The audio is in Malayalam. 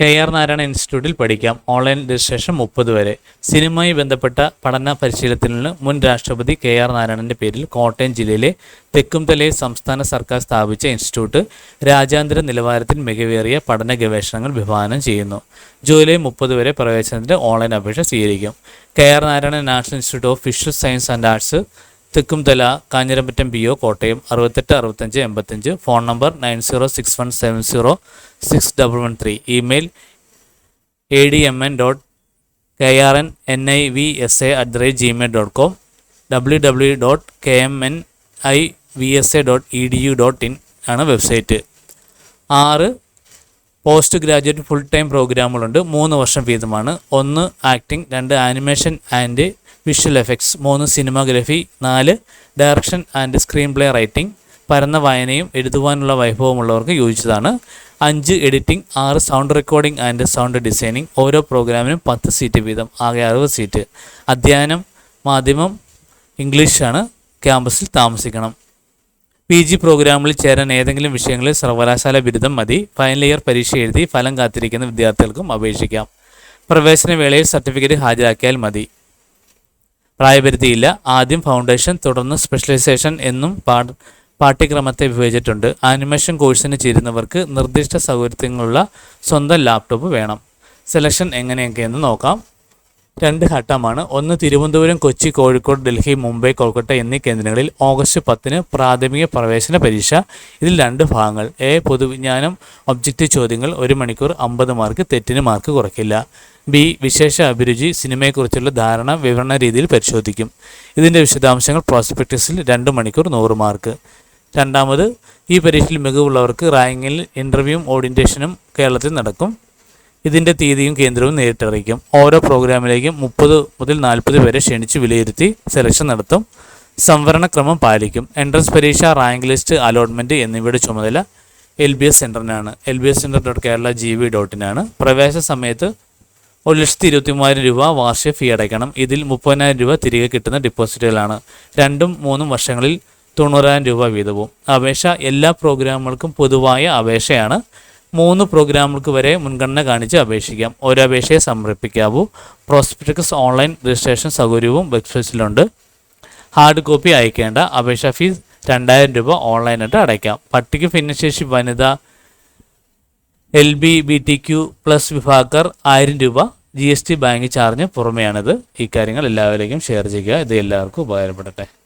കെ ആർ നാരായണ ഇൻസ്റ്റിറ്റ്യൂട്ടിൽ പഠിക്കാം. ഓൺലൈൻ രജിസ്ട്രേഷൻ മുപ്പത് വരെ. സിനിമയുമായി ബന്ധപ്പെട്ട പഠന പരിശീലനത്തിന് മുൻ രാഷ്ട്രപതി കെ ആർ നാരായണന്റെ പേരിൽ കോട്ടയം ജില്ലയിലെ തെക്കുംതലയിൽ സംസ്ഥാന സർക്കാർ സ്ഥാപിച്ച ഇൻസ്റ്റിറ്റ്യൂട്ട് രാജ്യാന്തര നിലവാരത്തിൽ മികവേറിയ പഠന ഗവേഷണങ്ങൾ വിഭാവനം ചെയ്യുന്നു. ജൂലൈ മുപ്പത് വരെ പ്രവേശനത്തിന് ഓൺലൈൻ അപേക്ഷ സ്വീകരിക്കും. K R Narayanan national institute of fish science and arts Thekkumthala Kanjirampattam P O Kottayam അറുപത്തെട്ട് അറുപത്തഞ്ച് എൺപത്തഞ്ച്. Phone number nine zero six one seven zero six double one three. Email A D M N dot K R N N I V S A at the rate Gmail dot com W W dot K M N I V S A dot E D U dot in ആണ് വെബ്സൈറ്റ് ആറ് പോസ്റ്റ് ഗ്രാജുവേറ്റ് ഫുൾ ടൈം പ്രോഗ്രാമുകളുണ്ട് മൂന്ന് വർഷം വീതമാണ്. ഒന്ന് ആക്ടിംഗ് രണ്ട് ആനിമേഷൻ ആൻഡ് വിഷ്വൽ എഫക്ട്സ് മൂന്ന് സിനിമാഗ്രഫി നാല് direction and screen play writing പരന്ന വായനയും എഴുതുവാനുള്ള വൈഭവമുള്ളവർക്ക് യോജിച്ചതാണ്. അഞ്ച് എഡിറ്റിംഗ് ആറ് sound recording and sound designing ഓരോ പ്രോഗ്രാമിനും പത്ത് സീറ്റ് വീതം ആകെ അറുപത് സീറ്റ് അധ്യയനം മാധ്യമം ഇംഗ്ലീഷാണ് ക്യാമ്പസിൽ താമസിക്കണം. പി ജി പ്രോഗ്രാമിൽ ചേരാൻ ഏതെങ്കിലും വിഷയങ്ങളിൽ സർവകലാശാല ബിരുദം മതി. ഫൈനൽ ഇയർ പരീക്ഷ എഴുതി ഫലം കാത്തിരിക്കുന്ന വിദ്യാർത്ഥികൾക്കും അപേക്ഷിക്കാം. പ്രവേശന വേളയിൽ സർട്ടിഫിക്കറ്റ് ഹാജരാക്കിയാൽ മതി. പ്രായപരിധിയില്ല. ആദ്യം ഫൗണ്ടേഷൻ തുടർന്ന് സ്പെഷ്യലൈസേഷൻ എന്നും പാഠ പാഠ്യക്രമത്തെ വിഭജിച്ചിട്ടുണ്ട്. ആനിമേഷൻ കോഴ്സിന് ചേരുന്നവർക്ക് നിർദ്ദിഷ്ട സൗകര്യങ്ങളുള്ള സ്വന്തം ലാപ്ടോപ്പ് വേണം. സെലക്ഷൻ എങ്ങനെയൊക്കെയെന്ന് നോക്കാം. രണ്ട് ഘട്ടമാണ്. ഒന്ന് തിരുവനന്തപുരം കൊച്ചി കോഴിക്കോട് ഡൽഹി മുംബൈ കൊൽക്കത്ത എന്നീ കേന്ദ്രങ്ങളിൽ ഓഗസ്റ്റ് പത്തിന് പ്രാഥമിക പ്രവേശന പരീക്ഷ. ഇതിൽ രണ്ട് ഭാഗങ്ങൾ. എ പൊതുവിജ്ഞാനം ഒബ്ജക്റ്റീവ് ചോദ്യങ്ങൾ ഒരു മണിക്കൂർ അമ്പത് മാർക്ക് തെറ്റിന് മാർക്ക് കുറയ്ക്കില്ല. ബി വിശേഷ അഭിരുചി സിനിമയെക്കുറിച്ചുള്ള ധാരണ വിവരണ രീതിയിൽ പരിശോധിക്കും. ഇതിന്റെ വിശദാംശങ്ങൾ പ്രോസ്പെക്ടസിൽ രണ്ട് മണിക്കൂർ നൂറ് മാർക്ക്. രണ്ടാമത് ഈ പരീക്ഷയിൽ മികവുള്ളവർക്ക് റാങ്കിങ്ങിൽ ഇന്റർവ്യൂവും ഓറിയന്റേഷനും കേരളത്തിൽ നടക്കും. ഇതിന്റെ തീയതിയും കേന്ദ്രവും നേരിട്ടറിയിക്കും ഓരോ പ്രോഗ്രാമിലേക്കും മുപ്പത് മുതൽ നാൽപ്പത് പേരെ ക്ഷണിച്ച് വിലയിരുത്തി സെലക്ഷൻ നടത്തും. സംവരണ ക്രമം പാലിക്കും. എൻട്രൻസ് പരീക്ഷ റാങ്ക് ലിസ്റ്റ് അലോട്ട്മെന്റ് എന്നിവയുടെ ചുമതല L B S സെന്ററിനാണ് L B S centre dot Kerala G V ഡോട്ടിനാണ് പ്രവേശന സമയത്ത് ഒരു ലക്ഷത്തി ഇരുപത്തി മൂവായിരം രൂപ വാർഷിക ഫീ അടയ്ക്കണം. ഇതിൽ മുപ്പതിനായിരം രൂപ തിരികെ കിട്ടുന്ന ഡിപ്പോസിറ്റുകളാണ്. രണ്ടും മൂന്നും വർഷങ്ങളിൽ തൊണ്ണൂറായിരം രൂപ വീതവും. അപേക്ഷ എല്ലാ പ്രോഗ്രാമുകൾക്കും പൊതുവായ അപേക്ഷയാണ് മൂന്ന് പ്രോഗ്രാമുകൾക്ക് വരെ മുൻഗണന കാണിച്ച് അപേക്ഷിക്കാം. ഓരോ അപേക്ഷയെ സമർപ്പിക്കാവൂ. പ്രോസ്പെക്ടസ് ഓൺലൈൻ രജിസ്ട്രേഷൻ സൗകര്യവും വെബ്സൈറ്റിലുണ്ട് ഹാർഡ് കോപ്പി അയക്കേണ്ട. അപേക്ഷാ ഫീസ് രണ്ടായിരം രൂപ ഓൺലൈനായിട്ട് അടയ്ക്കാം. പട്ടിക ഭിന്നശേഷി വനിത L B B T Q plus വിഭാഗക്കാർ ആയിരം രൂപ G S T bank charge പുറമെയാണിത്. ഈ കാര്യങ്ങൾ എല്ലാവരിലേക്കും ഷെയർ ചെയ്യുക. ഇത് എല്ലാവർക്കും ഉപകാരപ്പെടട്ടെ.